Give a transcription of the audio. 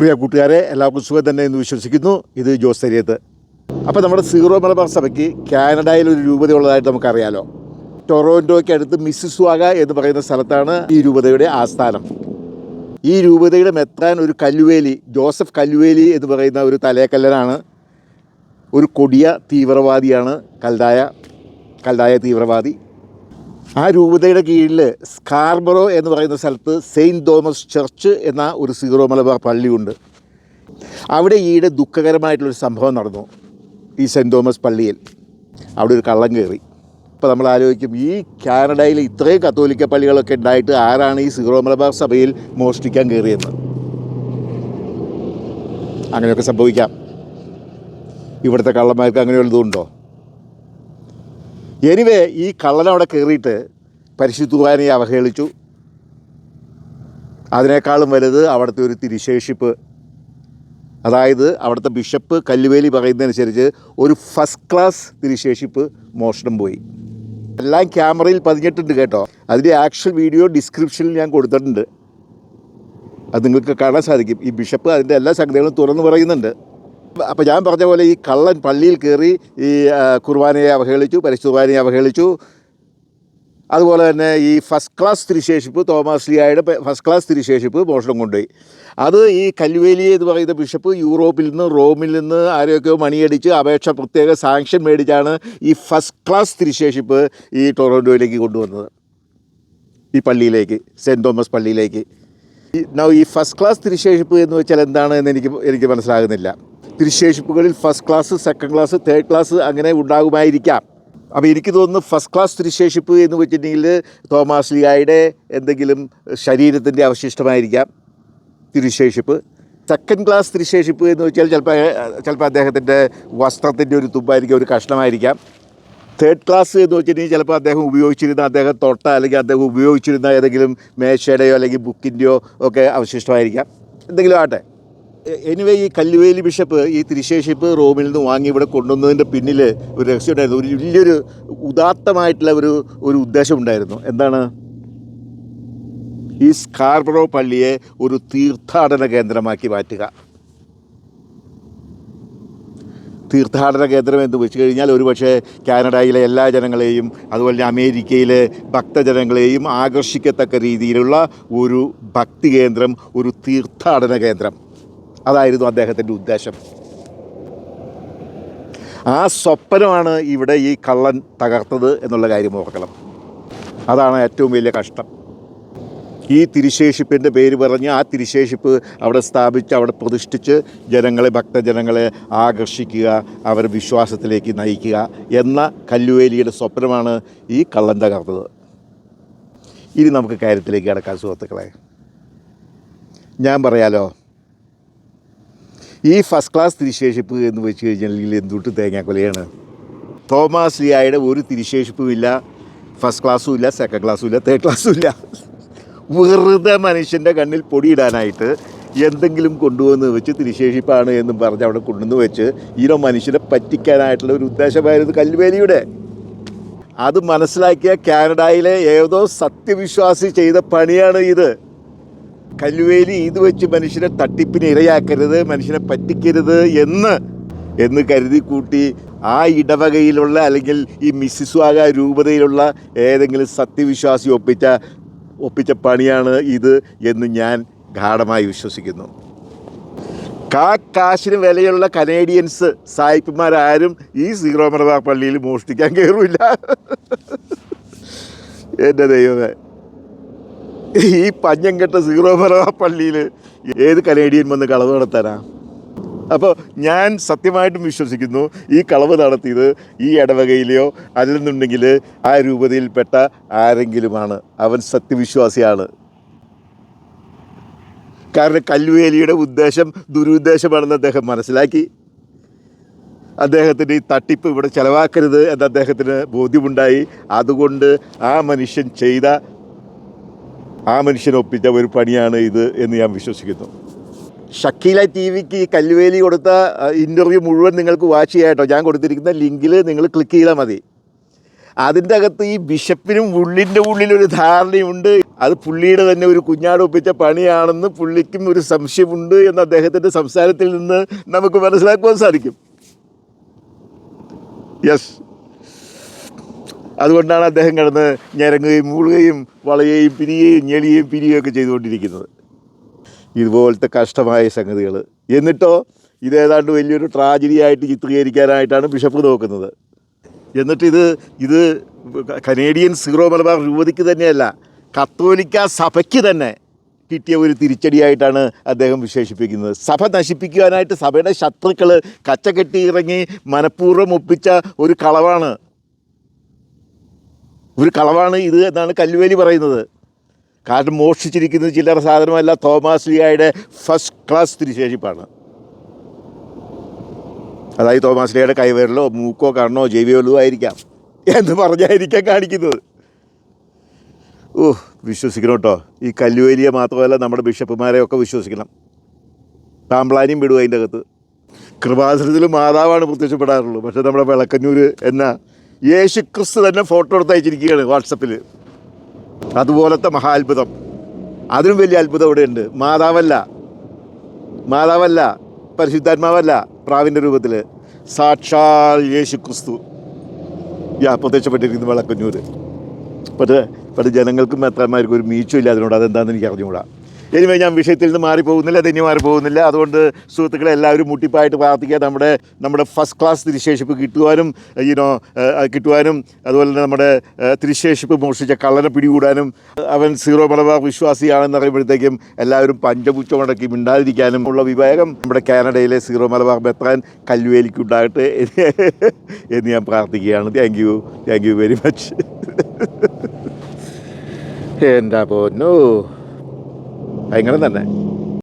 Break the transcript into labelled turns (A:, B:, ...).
A: പ്രിയ കൂട്ടുകാരെ എല്ലാവർക്കും സുഖം തന്നെ എന്ന് വിശ്വസിക്കുന്നു. ഇത് ജോസ് തരിയത്ത്. അപ്പോൾ നമ്മുടെ സീറോ മലബാർ സഭയ്ക്ക് കാനഡയിൽ ഒരു രൂപതയുള്ളതായിട്ട് നമുക്കറിയാലോ. ടൊറോന്റോയ്ക്ക് അടുത്ത് മിസ്സിസ്വാഗ എന്ന് പറയുന്ന സ്ഥലത്താണ് ഈ രൂപതയുടെ ആസ്ഥാനം. ഈ രൂപതയുടെ മെത്താൻ ഒരു കല്ലുവേലി ജോസഫ് കല്ലുവേലി എന്ന് പറയുന്ന ഒരു തലേക്കല്ലനാണ് ഒരു കൊടിയ തീവ്രവാദിയാണ് കൽതായ കൽതായ തീവ്രവാദി. ആ രൂപതയുടെ കീഴിൽ സ്കാർബറോ എന്ന് പറയുന്ന സ്ഥലത്ത് സെയിന്റ് തോമസ് ചർച്ച് എന്ന ഒരു സീറോ മലബാർ പള്ളിയുണ്ട്. അവിടെ ഈയിടെ ദുഃഖകരമായിട്ടുള്ളൊരു സംഭവം നടന്നു ഈ സെന്റ് തോമസ് പള്ളിയിൽ. അവിടെ ഒരു കള്ളം കയറി. അപ്പോൾ നമ്മൾ ആലോചിക്കും ഈ കാനഡയിൽ ഇത്രയും കത്തോലിക്ക പള്ളികളൊക്കെ ഉണ്ടായിട്ട് ആരാണ് ഈ സീറോ മലബാർ സഭയിൽ മോഷ്ടിക്കാൻ കയറിയെന്ന്? അങ്ങനെയൊക്കെ സംഭവിക്കാം. ഇവിടുത്തെ കള്ളന്മാർക്ക് അങ്ങനെയുള്ളതുണ്ടോ? എനിവേ ഈ കള്ളൻ അവിടെ കയറിയിട്ട് പരിശുദ്ധ കുർബാനയെ അവഹേളിച്ചു. അതിനേക്കാളും വലുത് അവിടുത്തെ ഒരു തിരിശേഷിപ്പ്. അതായത് അവിടുത്തെ ബിഷപ്പ് കല്ലുവേലി പറയുന്നതനുസരിച്ച് ഒരു ഫസ്റ്റ് ക്ലാസ് തിരിശേഷിപ്പ് മോഷണം പോയി. എല്ലാം ക്യാമറയിൽ പതിഞ്ഞിട്ടുണ്ട് കേട്ടോ. അതിന്റെ ആക്ച്വൽ വീഡിയോ ഡിസ്ക്രിപ്ഷനിൽ ഞാൻ കൊടുത്തിട്ടുണ്ട്. അത് നിങ്ങൾക്ക് കാണാൻ സാധിക്കും. ഈ ബിഷപ്പ് അതിന്റെ എല്ലാ സംഗതികളും തുറന്നു പറയുന്നുണ്ട്. അപ്പോൾ ഞാൻ പറഞ്ഞ പോലെ ഈ കള്ളൻ പള്ളിയിൽ കയറി ഈ കുർബാനയെ അവഹേളിച്ചു പരിശുദ്ധ അവഹേളിച്ചു. അതുപോലെ തന്നെ ഈ ഫസ്റ്റ് ക്ലാസ് തിരിശേഷിപ്പ് തോമസ് ലിയായുടെ ഫസ്റ്റ് ക്ലാസ് തിരിശേഷിപ്പ് മോഷണം കൊണ്ടുപോയി. അത് ഈ കല്ലുവേലി എന്ന് പറയുന്ന ബിഷപ്പ് യൂറോപ്പിൽ നിന്ന് റോമിൽ നിന്ന് ആരെയൊക്കെയോ മണിയടിച്ച് അപേക്ഷ പ്രത്യേക സാങ്ഷൻ മേടിച്ചാണ് ഈ ഫസ്റ്റ് ക്ലാസ് തിരിശേഷിപ്പ് ഈ ടൊറന്റോയിലേക്ക് കൊണ്ടുവന്നത്. ഈ പള്ളിയിലേക്ക് സെന്റ് തോമസ് പള്ളിയിലേക്ക്. ഈ- ഫസ്റ്റ് ക്ലാസ് തിരിശേഷിപ്പ് എന്ന് വെച്ചാൽ എന്താണ് എന്ന് എനിക്ക് എനിക്ക് മനസ്സിലാകുന്നില്ല. തിരിശേഷിപ്പുകളിൽ first class second class third class അങ്ങനെ ഉണ്ടാകുമായിരിക്കാം. അപ്പോൾ എനിക്ക് തോന്നുന്നു ഫസ്റ്റ് ക്ലാസ് തിരിശേഷിപ്പ് എന്ന് വെച്ചിട്ടുണ്ടെങ്കിൽ തോമാസ് ലിയായുടെ എന്തെങ്കിലും ശരീരത്തിന്റെ അവശിഷ്ടമായിരിക്കാം തിരിശേഷിപ്പ്. സെക്കൻഡ് ക്ലാസ് തിരിശേഷിപ്പ് എന്ന് വെച്ചാൽ ചിലപ്പോൾ ചിലപ്പോൾ അദ്ദേഹത്തിന്റെ വസ്ത്രത്തിന്റെ ഒരു തുമ്പായിരിക്കും ഒരു കഷ്ണമായിരിക്കാം. തേർഡ് ക്ലാസ് എന്ന് വെച്ചിട്ടുണ്ടെങ്കിൽ ചിലപ്പോൾ അദ്ദേഹം ഉപയോഗിച്ചിരുന്ന അദ്ദേഹം തൊട്ട അല്ലെങ്കിൽ അദ്ദേഹം ഉപയോഗിച്ചിരുന്ന ഏതെങ്കിലും മേശയുടെയോ അല്ലെങ്കിൽ ബുക്കിന്റെയോ ഒക്കെ അവശിഷ്ടമായിരിക്കാം. എന്തെങ്കിലും ആട്ടെ എനിവേ ഈ കല്ലുവേലി ബിഷപ്പ് ഈ തിരിശേഷിപ്പ് റോമിൽ നിന്ന് വാങ്ങി ഇവിടെ കൊണ്ടുവന്നതിന്റെ പിന്നിൽ ഒരു രഹസ്യം ഉണ്ടായിരുന്നു. ഒരു വലിയൊരു ഉദാത്തമായിട്ടുള്ള ഒരു ഒരു ഉദ്ദേശം ഉണ്ടായിരുന്നു. എന്താണ്? ഈ സ്കാർബറോ പള്ളിയെ ഒരു തീർത്ഥാടന കേന്ദ്രമാക്കി മാറ്റുക. തീർത്ഥാടന കേന്ദ്രം എന്ന് വെച്ച് കഴിഞ്ഞാൽ ഒരുപക്ഷെ കാനഡയിലെ എല്ലാ ജനങ്ങളെയും അതുപോലെ തന്നെ അമേരിക്കയിലെ ഭക്തജനങ്ങളെയും ആകർഷിക്കത്തക്ക രീതിയിലുള്ള ഒരു ഭക്തി കേന്ദ്രം ഒരു തീർത്ഥാടന കേന്ദ്രം. അതായിരുന്നു അദ്ദേഹത്തിന്റെ ഉദ്ദേശം. ആ സ്വപ്നമാണ് ഇവിടെ ഈ കള്ളൻ തകർത്തത് എന്നുള്ള കാര്യം ഓർക്കണം. അതാണ് ഏറ്റവും വലിയ കഷ്ടം. ഈ തിരുശേഷിപ്പിന്റെ പേര് പറഞ്ഞ് ആ തിരുശേഷിപ്പ് അവിടെ സ്ഥാപിച്ച് അവിടെ പ്രതിഷ്ഠിച്ച് ജനങ്ങളെ ഭക്തജനങ്ങളെ ആകർഷിക്കുക അവർ വിശ്വാസത്തിലേക്ക് നയിക്കുക എന്ന കല്ലുവേലിയുടെ സ്വപ്നമാണ് ഈ കള്ളൻ തകർത്തത്. ഇനി നമുക്ക് കാര്യത്തിലേക്ക് കിടക്കാൻ സുഹൃത്തുക്കളെ. ഞാൻ പറയാലോ ഈ ഫസ്റ്റ് ക്ലാസ് തിരിശേഷിപ്പ് എന്ന് വെച്ച് കഴിഞ്ഞാൽ എന്തുട്ട് തേങ്ങാക്കൊലയാണ്. തോമസ് ലിയായുടെ ഒരു തിരിശേഷിപ്പുമില്ല ഫസ്റ്റ് ക്ലാസ്സും ഇല്ല സെക്കൻഡ് ക്ലാസ്സും ഇല്ല തേർഡ് ക്ലാസ്സും ഇല്ല. വെറുതെ മനുഷ്യന്റെ കണ്ണിൽ പൊടിയിടാനായിട്ട് എന്തെങ്കിലും കൊണ്ടുവന്ന് വെച്ച് തിരിശേഷിപ്പാണ് എന്നും പറഞ്ഞ് അവിടെ കൊണ്ടുവന്ന് വെച്ച് ഈനോ മനുഷ്യനെ പറ്റിക്കാനായിട്ടുള്ള ഒരു ഉദ്ദേശമായിരുന്നു കല്ലുവേലിയുടെ. അത് മനസ്സിലാക്കിയ കാനഡയിലെ ഏതോ സത്യവിശ്വാസി ചെയ്ത പണിയാണ് ഇത്. കല്ലുവേലി ഇത് വെച്ച് മനുഷ്യനെ തട്ടിപ്പിന് ഇരയാക്കരുത് മനുഷ്യനെ പറ്റിക്കരുത് എന്ന് എന്ന് കരുതി കൂട്ടി ആ ഇടവകയിലുള്ള അല്ലെങ്കിൽ ഈ മിസ്സിസ്വാഗ രൂപതയിലുള്ള ഏതെങ്കിലും സത്യവിശ്വാസി ഒപ്പിച്ച ഒപ്പിച്ച പണിയാണ് ഇത് എന്ന് ഞാൻ ഗാഠമായി വിശ്വസിക്കുന്നു. കാ കാശിന് വിലയുള്ള കനേഡിയൻസ് സായിപ്പുമാരാരും ഈ സീറോ മലബാർ പള്ളിയിൽ മോഷ്ടിക്കാൻ കയറില്ല എന്റെ ദൈവമേ. ഈ പഞ്ഞംകെട്ട സീറോ ഫലവ പള്ളിയിൽ ഏത് കനേഡിയൻ വന്ന് കളവ് നടത്താനാ? അപ്പോൾ ഞാൻ സത്യമായിട്ടും വിശ്വസിക്കുന്നു ഈ കളവ് നടത്തിയത് ഈ ഇടവകയിലെയോ അല്ലെന്നുണ്ടെങ്കിൽ ആ രൂപതയിൽപ്പെട്ട ആരെങ്കിലുമാണ്. അവൻ സത്യവിശ്വാസിയാണ്. കാരണം കല്ലുവേലിയുടെ ഉദ്ദേശം ദുരുദ്ദേശമാണെന്ന് അദ്ദേഹം മനസ്സിലാക്കി. അദ്ദേഹത്തിന്റെ ഈ തട്ടിപ്പ് ഇവിടെ ചെലവാക്കരുത് എന്ന് അദ്ദേഹത്തിന് ബോധ്യമുണ്ടായി. അതുകൊണ്ട് ആ മനുഷ്യൻ ചെയ്ത ആ മനുഷ്യനൊപ്പിച്ച ഒരു പണിയാണ് ഇത് എന്ന് ഞാൻ വിശ്വസിക്കുന്നു. ഷക്കീല ടി വിക്ക് കല്ലുവേലി കൊടുത്ത ഇന്റർവ്യൂ മുഴുവൻ നിങ്ങൾക്ക് വാച്ച് ചെയ്യാം കേട്ടോ ഞാൻ കൊടുത്തിരിക്കുന്ന ലിങ്കിൽ നിങ്ങൾ ക്ലിക്ക് ചെയ്താൽ മതി. അതിന്റെ അകത്ത് ഈ ബിഷപ്പിനും ഉള്ളിന്റെ ഉള്ളിലൊരു ധാരണയുണ്ട്. അത് പുള്ളിയുടെ തന്നെ ഒരു കുഞ്ഞാട് ഒപ്പിച്ച പണിയാണെന്ന് പുള്ളിക്കും ഒരു സംശയമുണ്ട് എന്ന് അദ്ദേഹത്തിന്റെ സംസാരത്തിൽ നിന്ന് നമുക്ക് മനസ്സിലാക്കുവാൻ സാധിക്കും. യെസ് അതുകൊണ്ടാണ് അദ്ദേഹം കിടന്ന് ഞരങ്ങുകയും മൂളുകയും വളയുകയും പിരിയുകയും ഞെളിയുകയും പിരിയുകയും ഒക്കെ ചെയ്തുകൊണ്ടിരിക്കുന്നത്. ഇതുപോലത്തെ കഷ്ടമായ സംഗതികൾ. എന്നിട്ടോ ഇതേതാണ്ട് വലിയൊരു ട്രാജഡി ആയിട്ട് ചിത്രീകരിക്കാനായിട്ടാണ് ബിഷപ്പ് നോക്കുന്നത്. എന്നിട്ട് ഇത് ഇത് കനേഡിയൻ സീറോ മലബാർ രൂപതയ്ക്ക് തന്നെയല്ല കത്തോലിക്ക സഭയ്ക്ക് തന്നെ കിട്ടിയ ഒരു തിരിച്ചടിയായിട്ടാണ് അദ്ദേഹം വിശേഷിപ്പിക്കുന്നത്. സഭ നശിപ്പിക്കുവാനായിട്ട് സഭയുടെ ശത്രുക്കൾ കച്ചകെട്ടി ഇറങ്ങി മനഃപൂർവം ഒപ്പിച്ച ഒരു കളവാണ് ഒരു കളവാണ് ഇത് എന്നാണ് കല്ലുവേലി പറയുന്നത്. കാരണം മോഷ്ടിച്ചിരിക്കുന്നത് ചില്ലറ സാധനമല്ല തോമസ് ലിയായുടെ ഫസ്റ്റ് ക്ലാസ് തിരിശേഷിപ്പാണ്. അതായത് തോമസ് ലിയയുടെ കൈവരലോ മൂക്കോ കണ്ണോ ജൈവിയോലോ ആയിരിക്കാം എന്ന് പറഞ്ഞായിരിക്കാം കാണിക്കുന്നത്. ഓ വിശ്വസിക്കണം കേട്ടോ. ഈ കല്ലുവേലിയെ മാത്രമല്ല നമ്മുടെ ബിഷപ്പുമാരെയൊക്കെ വിശ്വസിക്കണം. പാമ്പ്ലാനിയും വിടും അതിന്റെ അകത്ത്. കൃപാസനത്തിൽ മാതാവാണ് പ്രത്യക്ഷപ്പെടാറുള്ളൂ പക്ഷേ നമ്മുടെ വിളക്കന്നൂർ എന്ന യേശു ക്രിസ്തു തന്നെ ഫോട്ടോ എടുത്ത് അയച്ചിരിക്കുകയാണ് വാട്സപ്പിൽ അതുപോലത്തെ മഹാത്ഭുതം. അതിനും വലിയ അത്ഭുതം ഇവിടെയുണ്ട് മാതാവല്ല. മാതാവല്ല. പരിശുദ്ധാത്മാവല്ല പ്രാവിന്റെ രൂപത്തിൽ സാക്ഷാൽ യേശു ക്രിസ്തു യാ പ്രത്യക്ഷപ്പെട്ടിരിക്കുന്നു വിളക്കന്നൂർ പക്ഷേ പക്ഷേ ജനങ്ങൾക്കും എത്രമാർക്കും ഒരു മീച്ചും ഇല്ല അതിനോട് അതെന്താണെന്ന് എനിക്ക് അറിഞ്ഞുകൂടാ എനിവേ ഞാൻ വിഷയത്തിൽ നിന്ന് മാറിപ്പോകുന്നില്ല തെന്നി മാറിപ്പോകുന്നില്ല. അതുകൊണ്ട് സുഹൃത്തുക്കളെ എല്ലാവരും മുട്ടിപ്പായിട്ട് പ്രാർത്ഥിക്കുക. നമ്മുടെ നമ്മുടെ ഫസ്റ്റ് ക്ലാസ് തിരിശേഷിപ്പ് കിട്ടുവാനും യുനോ കിട്ടുവാനും അതുപോലെ തന്നെ നമ്മുടെ തിരിശേഷിപ്പ് മോഷിച്ച കള്ളനെ പിടികൂടാനും അവൻ സീറോ മലബാർ വിശ്വാസിയാണെന്ന് അറിയുമ്പോഴത്തേക്കും എല്ലാവരും പഞ്ചപുച്ച മുടക്കി മിണ്ടാതിരിക്കാനും ഉള്ള വിവേകം നമ്മുടെ കാനഡയിലെ സീറോ മലബാർ ബെത്രാൻ കല്ലുവേലിക്കുണ്ടാകട്ടെ എന്ന് ഞാൻ പ്രാർത്ഥിക്കുകയാണ്. Thank you thank you very much എന്താ പൊന്നോ? ഭയങ്കരം തന്നെ.